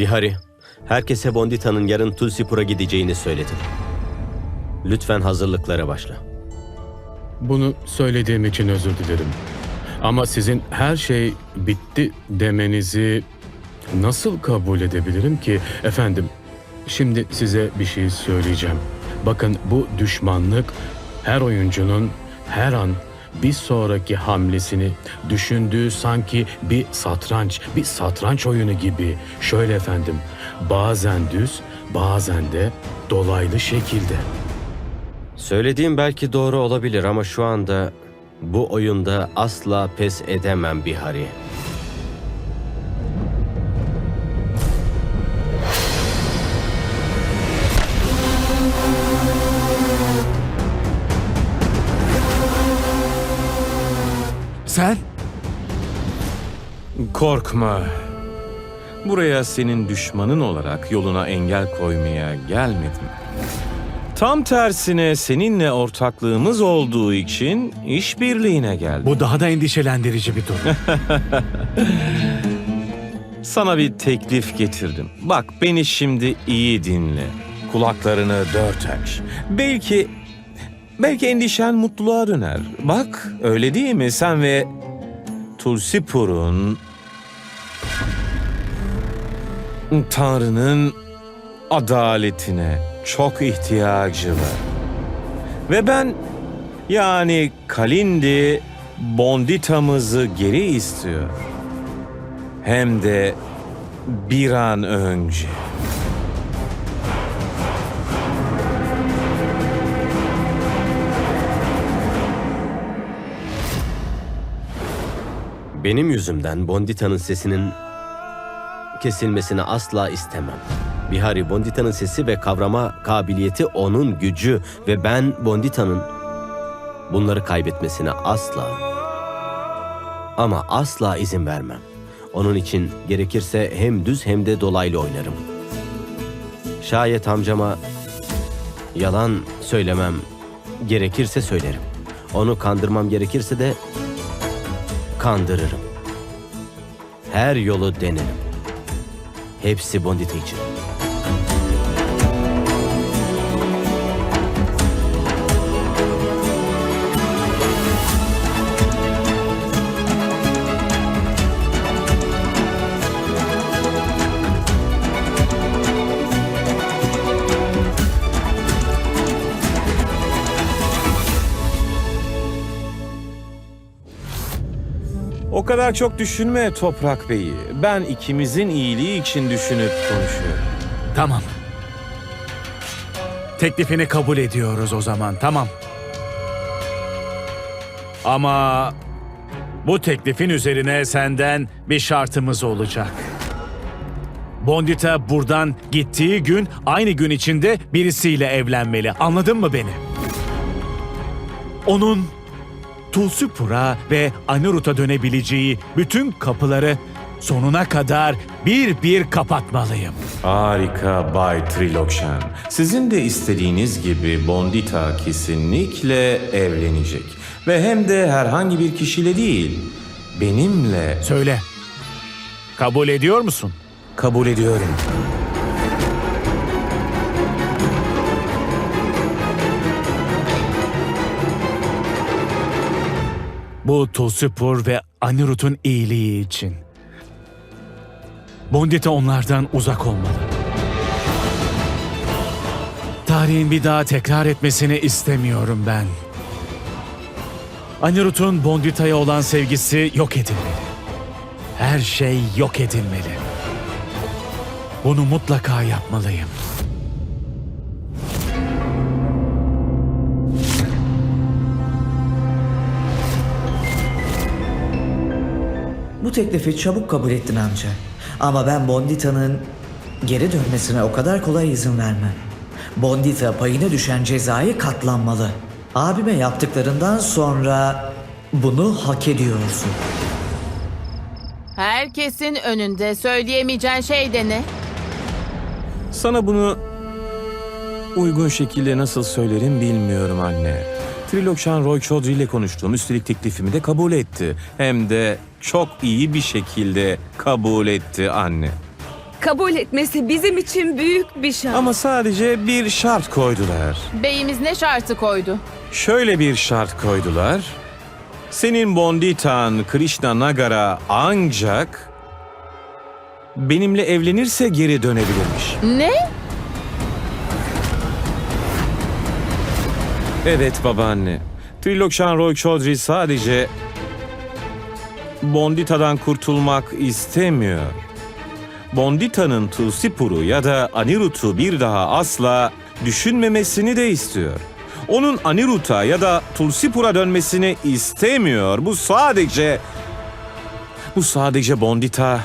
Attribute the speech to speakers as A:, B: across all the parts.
A: Bihari, herkese Bondita'nın yarın Tulsipur'a gideceğini söyledim. Lütfen hazırlıklara başla.
B: Bunu söylediğim için özür dilerim. Ama sizin her şey bitti demenizi nasıl kabul edebilirim ki? Efendim, şimdi size bir şey söyleyeceğim. Bakın bu düşmanlık her oyuncunun her an bir sonraki hamlesini düşündüğü sanki bir satranç, bir satranç oyunu gibi. Şöyle efendim, bazen düz, bazen de dolaylı şekilde.
A: Söylediğim belki doğru olabilir ama şu anda bu oyunda asla pes edemem Bihari.
C: Sen?
D: Korkma. Buraya senin düşmanın olarak yoluna engel koymaya gelmedim. Tam tersine seninle ortaklığımız olduğu için işbirliğine geldim.
C: Bu daha da endişelendirici bir durum.
D: Sana bir teklif getirdim. Bak beni şimdi iyi dinle. Kulaklarını dört aç. Belki belki endişen mutluluğa döner. Bak öyle değil mi? Sen ve Tulsipur'un Tanrı'nın adaletine çok ihtiyacı var. Ve ben yani Kalindi Bondita'mızı geri istiyor. Hem de bir an önce.
A: Benim yüzümden Bondita'nın sesinin kesilmesini asla istemem. Bihari Bondita'nın sesi ve kavrama kabiliyeti onun gücü ve ben Bondita'nın bunları kaybetmesine asla ama asla izin vermem. Onun için gerekirse hem düz hem de dolaylı oynarım. Şayet amcama yalan söylemem gerekirse söylerim. Onu kandırmam gerekirse de kandırırım. Her yolu denerim. Hepsi Bondita için.
D: Kadar çok düşünme Toprak Bey'i. Ben ikimizin iyiliği için düşünüp konuşuyorum.
C: tamam. Teklifini kabul ediyoruz o zaman, tamam. Ama bu teklifin üzerine senden bir şartımız olacak. Bondita buradan gittiği gün aynı gün içinde birisiyle evlenmeli. Anladın mı beni? Onun Tulsipur'a ve Anirud'a dönebileceği bütün kapıları sonuna kadar bir bir kapatmalıyım.
D: Harika Bay Trilokshan. Sizin de istediğiniz gibi Bondita kesinlikle evlenecek. Ve hem de herhangi bir kişiyle değil, benimle
C: Söyle. Kabul ediyor musun?
D: kabul ediyorum.
C: Bu Tulsipur ve Anirud'un iyiliği için. Bondita onlardan uzak olmalı. Tarihin bir daha tekrar etmesini istemiyorum ben. Anirud'un Bondita'ya olan sevgisi yok edilmeli. Her şey yok edilmeli. Bunu mutlaka yapmalıyım.
E: Bu teklifi çabuk kabul ettin amca. Ama ben Bondita'nın geri dönmesine o kadar kolay izin vermem. Bondita payına düşen cezayı katlanmalı. Abime yaptıklarından sonra bunu hak ediyorsun.
F: Herkesin önünde söyleyemeyeceğin şey de ne?
D: Sana bunu uygun şekilde nasıl söylerim bilmiyorum anne. Trilokshan Roy Chaudhry ile konuştum. Üstelik teklifimi de kabul etti. Hem de çok iyi bir şekilde kabul etti anne.
G: Kabul etmesi bizim için büyük bir şans.
D: Ama sadece bir şart koydular.
F: Beyimiz ne şartı koydu?
D: Şöyle bir şart koydular. Senin Bonditan Krishna Nagara ancak benimle evlenirse geri dönebilirmiş.
F: Ne?
D: Evet babaanne. Trilokşan Roy Chaudhry sadece Bondita'dan kurtulmak istemiyor. Bondita'nın Tulsipur'u ya da Anirudh'u bir daha asla düşünmemesini de istiyor. Onun Anirudh'a ya da Tulsipur'a dönmesini istemiyor. Bu sadece... Bu sadece Bondita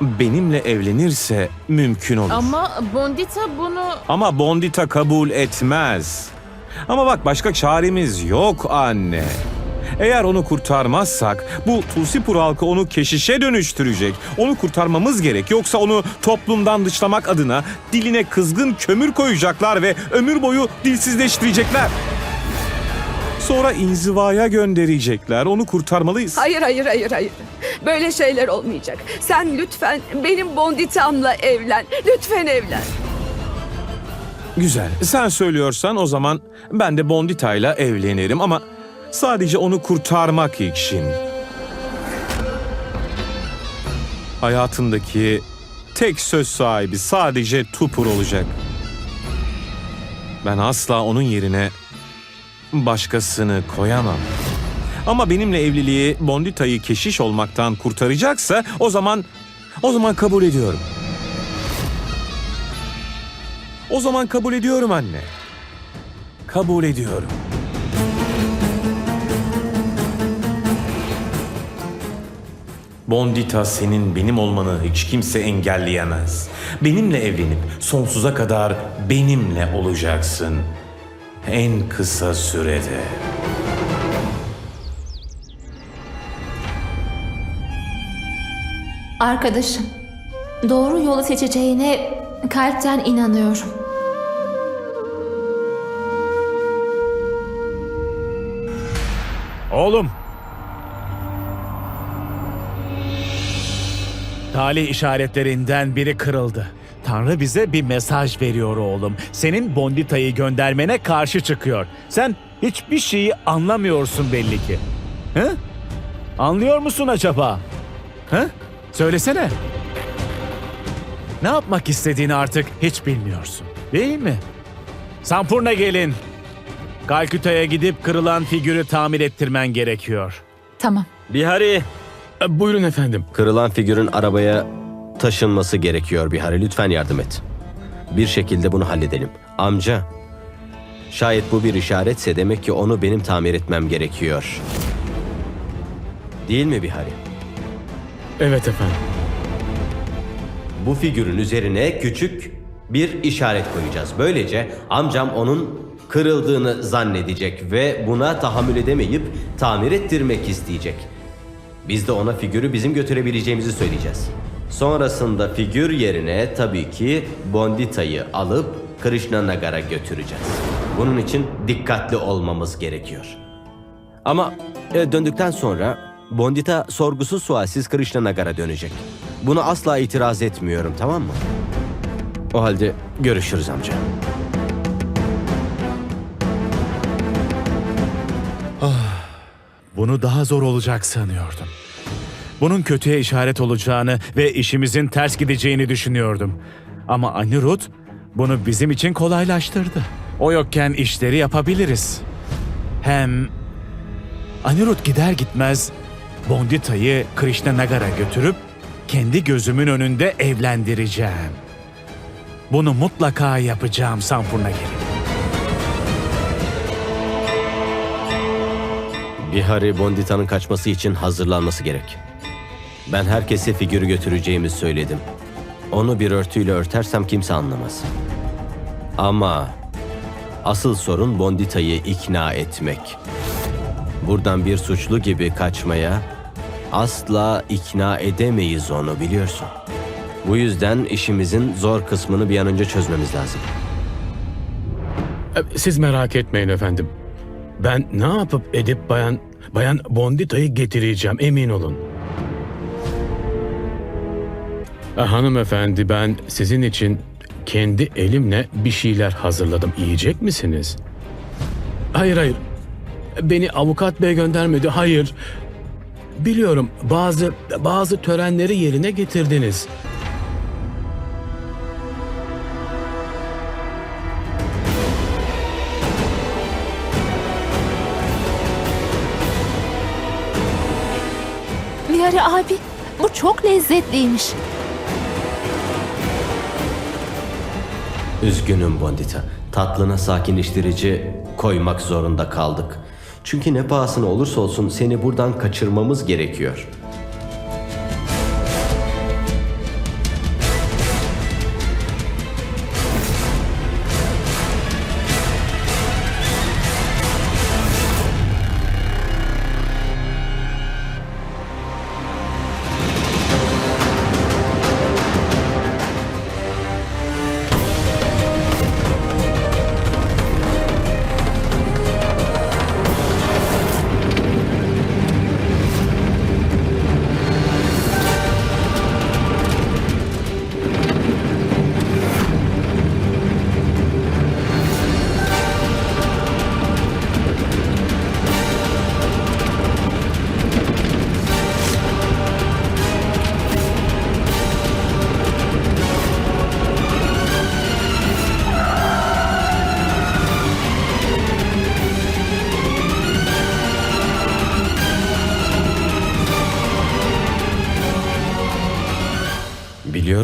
D: benimle evlenirse mümkün olur.
F: Ama Bondita bunu...
D: Ama Bondita kabul etmez. Ama bak başka çaremiz yok anne. Eğer onu kurtarmazsak bu Tulsipur halkı onu keşişe dönüştürecek. Onu kurtarmamız gerek. Yoksa onu toplumdan dışlamak adına diline kızgın kömür koyacaklar ve ömür boyu dilsizleştirecekler. Sonra inzivaya gönderecekler. Onu kurtarmalıyız.
G: Hayır hayır hayır hayır. Böyle şeyler olmayacak. Sen lütfen benim bonditamla evlen. Lütfen evlen.
D: Güzel. Sen söylüyorsan o zaman ben de Bondita'yla evlenirim ama sadece onu kurtarmak için. Hayatındaki tek söz sahibi sadece Tupur olacak. Ben asla onun yerine başkasını koyamam. Ama benimle evliliği Bondita'yı keşiş olmaktan kurtaracaksa o zaman o zaman kabul ediyorum. O zaman kabul ediyorum anne. Kabul ediyorum. Bondita senin benim olmanı hiç kimse engelleyemez. Benimle evlenip sonsuza kadar benimle olacaksın. En kısa sürede.
H: Arkadaşım, doğru yolu seçeceğine kalpten inanıyorum.
C: Oğlum. Talih işaretlerinden biri kırıldı. Tanrı bize bir mesaj veriyor oğlum. Senin Bondita'yı göndermene karşı çıkıyor. Sen hiçbir şeyi anlamıyorsun belli ki. Hı? Anlıyor musun acaba? Hı? Söylesene. Ne yapmak istediğini artık hiç bilmiyorsun. Değil mi? Sampurna gelin. Kalküta'ya gidip kırılan figürü tamir ettirmen gerekiyor.
H: Tamam.
A: Bihari,
B: Buyurun efendim.
A: kırılan figürün arabaya taşınması gerekiyor Bihari. Lütfen yardım et. Bir şekilde bunu halledelim. Amca, şayet bu bir işaretse demek ki onu benim tamir etmem gerekiyor. Değil mi Bihari?
B: Evet efendim.
A: Bu figürün üzerine küçük bir işaret koyacağız. Böylece amcam onun kırıldığını zannedecek ve buna tahammül edemeyip tamir ettirmek isteyecek. Biz de ona figürü bizim götürebileceğimizi söyleyeceğiz. Sonrasında figür yerine tabii ki Bondita'yı alıp Krishna Nagar'a götüreceğiz. Bunun için dikkatli olmamız gerekiyor. Ama e, döndükten sonra Bondita sorgusuz sualsiz Krishna Nagar'a dönecek. Buna asla itiraz etmiyorum tamam mı? O halde görüşürüz amca.
C: Bunu daha zor olacak sanıyordum. Bunun kötüye işaret olacağını ve işimizin ters gideceğini düşünüyordum. Ama Anirudh bunu bizim için kolaylaştırdı. O yokken işleri yapabiliriz. Hem Anirudh gider gitmez Bondita'yı Krishna Nagar'a götürüp kendi gözümün önünde evlendireceğim. Bunu mutlaka yapacağım Sampurnagiri.
A: Bihari Bondita'nın kaçması için hazırlanması gerek. Ben herkese figürü götüreceğimi söyledim. Onu bir örtüyle örtersem kimse anlamaz. Ama asıl sorun Bondita'yı ikna etmek. Buradan bir suçlu gibi kaçmaya asla ikna edemeyiz onu biliyorsun. Bu yüzden işimizin zor kısmını bir an önce çözmemiz lazım.
B: Siz merak etmeyin efendim. Ben ne yapıp edip bayan bayan Bondita'yı getireceğim emin olun. E, Hanımefendi ben sizin için kendi elimle bir şeyler hazırladım. Yiyecek misiniz? Hayır hayır. Beni avukat bey göndermedi. Hayır. Biliyorum bazı bazı törenleri yerine getirdiniz.
H: Vihari abi bu çok lezzetliymiş.
A: Üzgünüm Bondita. Tatlına sakinleştirici koymak zorunda kaldık. Çünkü ne pahasına olursa olsun seni buradan kaçırmamız gerekiyor.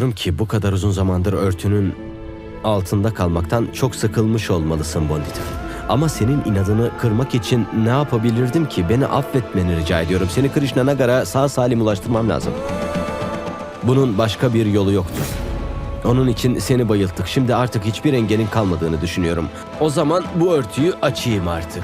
A: Biliyorum ki bu kadar uzun zamandır örtünün altında kalmaktan çok sıkılmış olmalısın Bondita. Ama senin inadını kırmak için ne yapabilirdim ki? Beni affetmeni rica ediyorum. Seni Krishna Nagar'a sağ salim ulaştırmam lazım. Bunun başka bir yolu yoktu. Onun için seni bayılttık. Şimdi artık hiçbir engelin kalmadığını düşünüyorum. O zaman bu örtüyü açayım artık.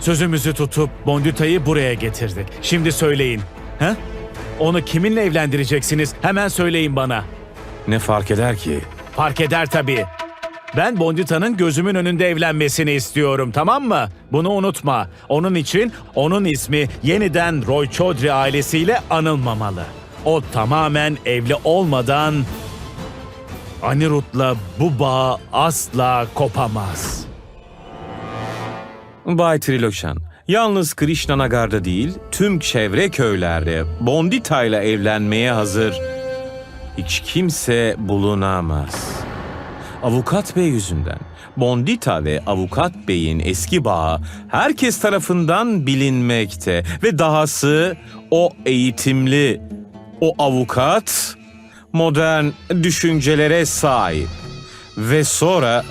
C: Sözümüzü tutup Bondita'yı buraya getirdi. Şimdi söyleyin. He? Onu kiminle evlendireceksiniz? Hemen söyleyin bana.
D: Ne fark eder ki?
C: Fark eder tabii. Ben Bondita'nın gözümün önünde evlenmesini istiyorum tamam mı? Bunu unutma. Onun için onun ismi yeniden Roy Chaudhry ailesiyle anılmamalı. O tamamen evli olmadan Anirudh'la bu bağ asla kopamaz.
D: Bay Triloşan, yalnız Krishna Nagar'da değil, tüm çevre köylerde Bondita ile evlenmeye hazır hiç kimse bulunamaz. Avukat Bey yüzünden Bondita ve Avukat Bey'in eski bağı herkes tarafından bilinmekte ve dahası o eğitimli, o avukat modern düşüncelere sahip ve sonra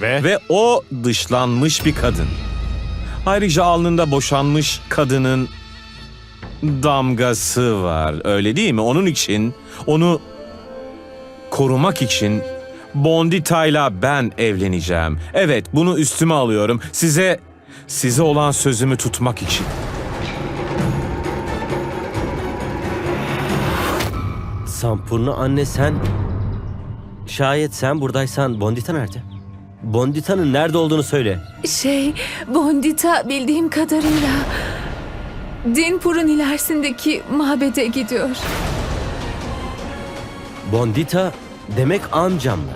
C: Ve,
D: ve o dışlanmış bir kadın. Ayrıca alnında boşanmış kadının damgası var. Öyle değil mi? Onun için onu korumak için Bondita'yla ben evleneceğim. Evet, bunu üstüme alıyorum. Size size olan sözümü tutmak için.
A: Sampurna anne sen... Şayet sen buradaysan Bondita nerede? Bondita'nın nerede olduğunu söyle.
G: Şey, Bondita bildiğim kadarıyla Dinpur'un ilerisindeki mabede gidiyor.
A: Bondita demek amcamla.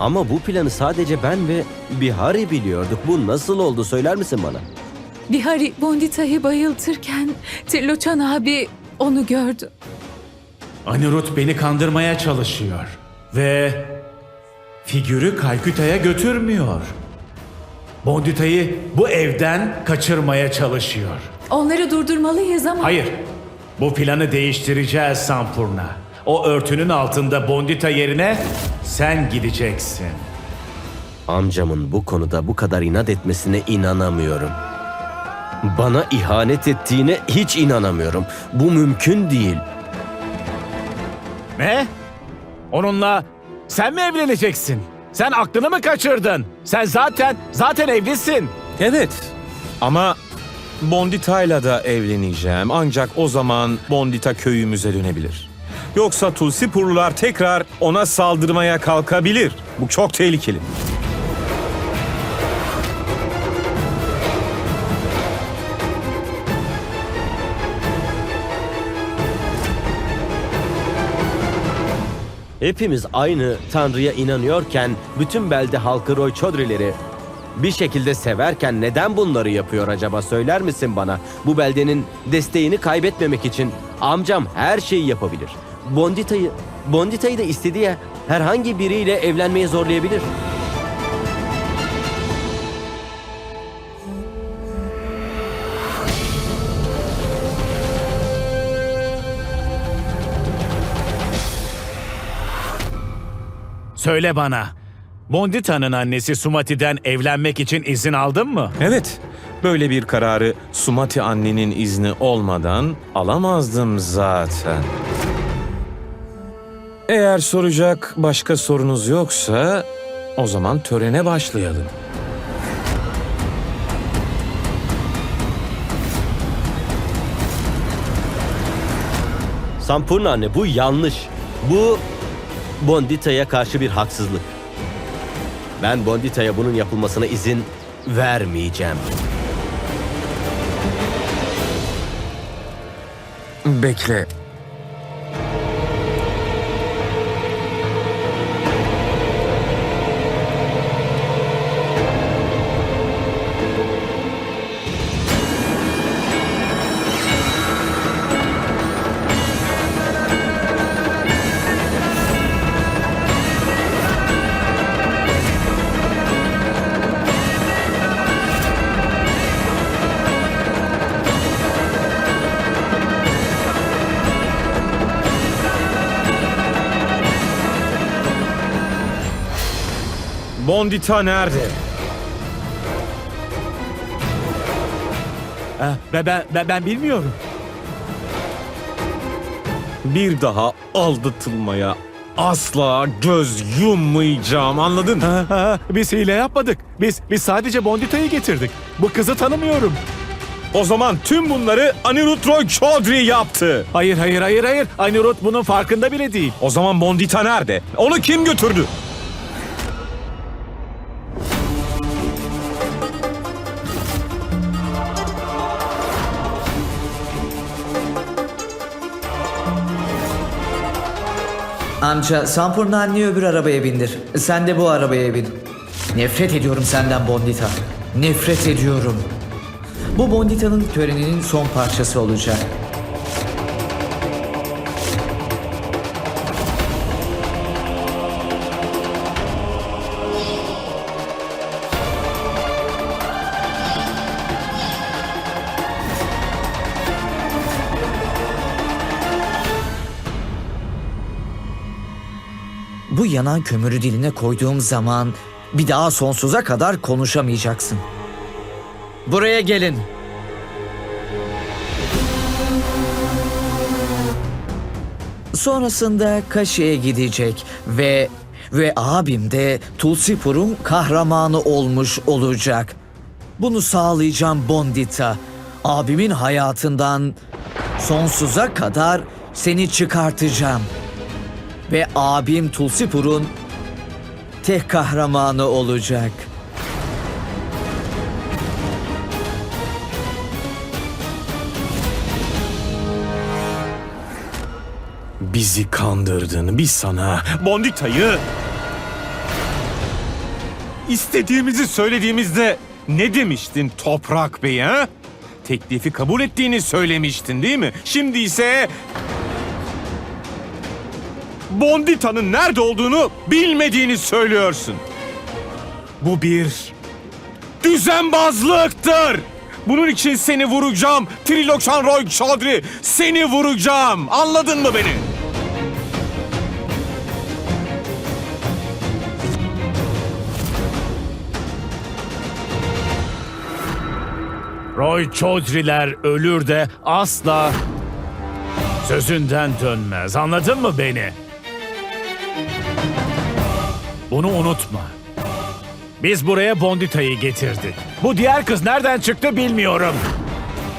A: Ama bu planı sadece ben ve Bihari biliyorduk. Bu nasıl oldu söyler misin bana?
G: Bihari Bondita'yı bayıltırken Triloçan abi onu gördü.
C: Anirudh beni kandırmaya çalışıyor. Ve figürü Kalküta'ya götürmüyor. Bondita'yı bu evden kaçırmaya çalışıyor.
G: Onları durdurmalıyız ama...
C: Hayır, bu planı değiştireceğiz Sampurna. O örtünün altında Bondita yerine sen gideceksin.
A: Amcamın bu konuda bu kadar inat etmesine inanamıyorum. Bana ihanet ettiğine hiç inanamıyorum. Bu mümkün değil.
C: Ne? Onunla sen mi evleneceksin? Sen aklını mı kaçırdın? Sen zaten zaten evlisin.
D: Evet. Ama Bondita'yla da evleneceğim. Ancak o zaman Bondita köyümüze dönebilir. Yoksa Tulsipurlular tekrar ona saldırmaya kalkabilir. Bu çok tehlikeli.
A: Hepimiz aynı Tanrı'ya inanıyorken bütün belde halkı Roy Chaudhry'leri bir şekilde severken neden bunları yapıyor acaba söyler misin bana? Bu beldenin desteğini kaybetmemek için amcam her şeyi yapabilir. Bondita'yı Bondita'yı da istediği herhangi biriyle evlenmeye zorlayabilir.
C: Söyle bana. Bondita'nın annesi Sumati'den evlenmek için izin aldın mı?
D: Evet, böyle bir kararı Sumati annenin izni olmadan alamazdım zaten. Eğer soracak başka sorunuz yoksa o zaman törene başlayalım.
A: Sampurna anne bu yanlış. Bu Bondita'ya karşı bir haksızlık. Ben Bondita'ya bunun yapılmasına izin vermeyeceğim.
D: Bekle. Bondita nerede?
C: Ben, ben, ben, ben bilmiyorum.
D: Bir daha aldatılmaya asla göz yummayacağım anladın mı?
C: Ha, ha, biz hile yapmadık. Biz biz sadece Bondita'yı getirdik. Bu kızı tanımıyorum.
D: O zaman tüm bunları Anirudh Roy Chaudhry yaptı.
C: Hayır hayır hayır hayır. Anirudh bunun farkında bile değil.
D: O zaman Bondita nerede? Onu kim götürdü?
E: Amca Sampurna anneyi öbür arabaya bindir. Sen de bu arabaya bin. Nefret ediyorum senden Bondita. Nefret ediyorum. Bu Bondita'nın töreninin son parçası olacak. Yanan kömürü diline koyduğum zaman bir daha sonsuza kadar konuşamayacaksın. Buraya gelin. Sonrasında Kaşi'ye gidecek ve ve abim de Tulsipur'un kahramanı olmuş olacak. Bunu sağlayacağım Bondita. Abimin hayatından sonsuza kadar seni çıkartacağım. Ve abim Tulsipur'un tek kahramanı olacak.
D: Bizi kandırdın. Biz sana Bondita'yı istediğimizi söylediğimizde ne demiştin Toprak Bey ha? Teklifi kabul ettiğini söylemiştin değil mi? Şimdi ise Bondita'nın nerede olduğunu bilmediğini söylüyorsun. Bu bir düzenbazlıktır. Bunun için seni vuracağım. Trilokşan Roy Chaudhry. Seni vuracağım. Anladın mı beni?
C: Roy Chaudhry'ler ölür de asla sözünden dönmez. Anladın mı beni? Bunu unutma. Biz buraya Bondita'yı getirdik. Bu diğer kız nereden çıktı bilmiyorum.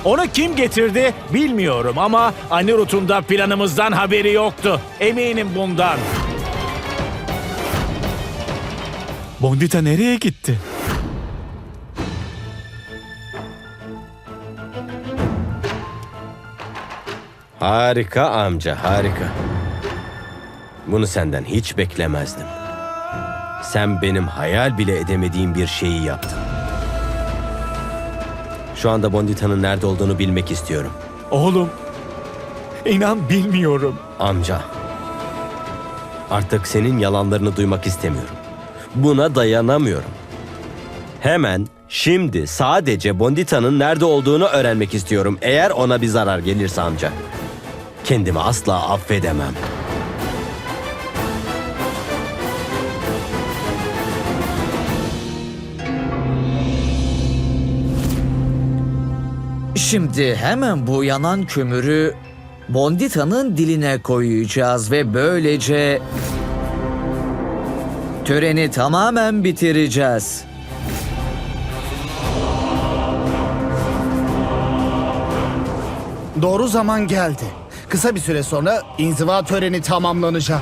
C: Onu kim getirdi bilmiyorum ama Anirudh'un da planımızdan haberi yoktu. Eminim bundan. Bondita nereye gitti?
A: Harika amca, harika. Bunu senden hiç beklemezdim. Sen benim hayal bile edemediğim bir şeyi yaptın. Şu anda Bondita'nın nerede olduğunu bilmek istiyorum.
C: Oğlum, inan bilmiyorum.
A: Amca. Artık senin yalanlarını duymak istemiyorum. Buna dayanamıyorum. Hemen şimdi sadece Bondita'nın nerede olduğunu öğrenmek istiyorum. Eğer ona bir zarar gelirse amca. Kendimi asla affedemem.
E: Şimdi hemen bu yanan kömürü Bondita'nın diline koyacağız ve böylece töreni tamamen bitireceğiz.
I: Doğru zaman geldi. Kısa bir süre sonra inziva töreni tamamlanacak.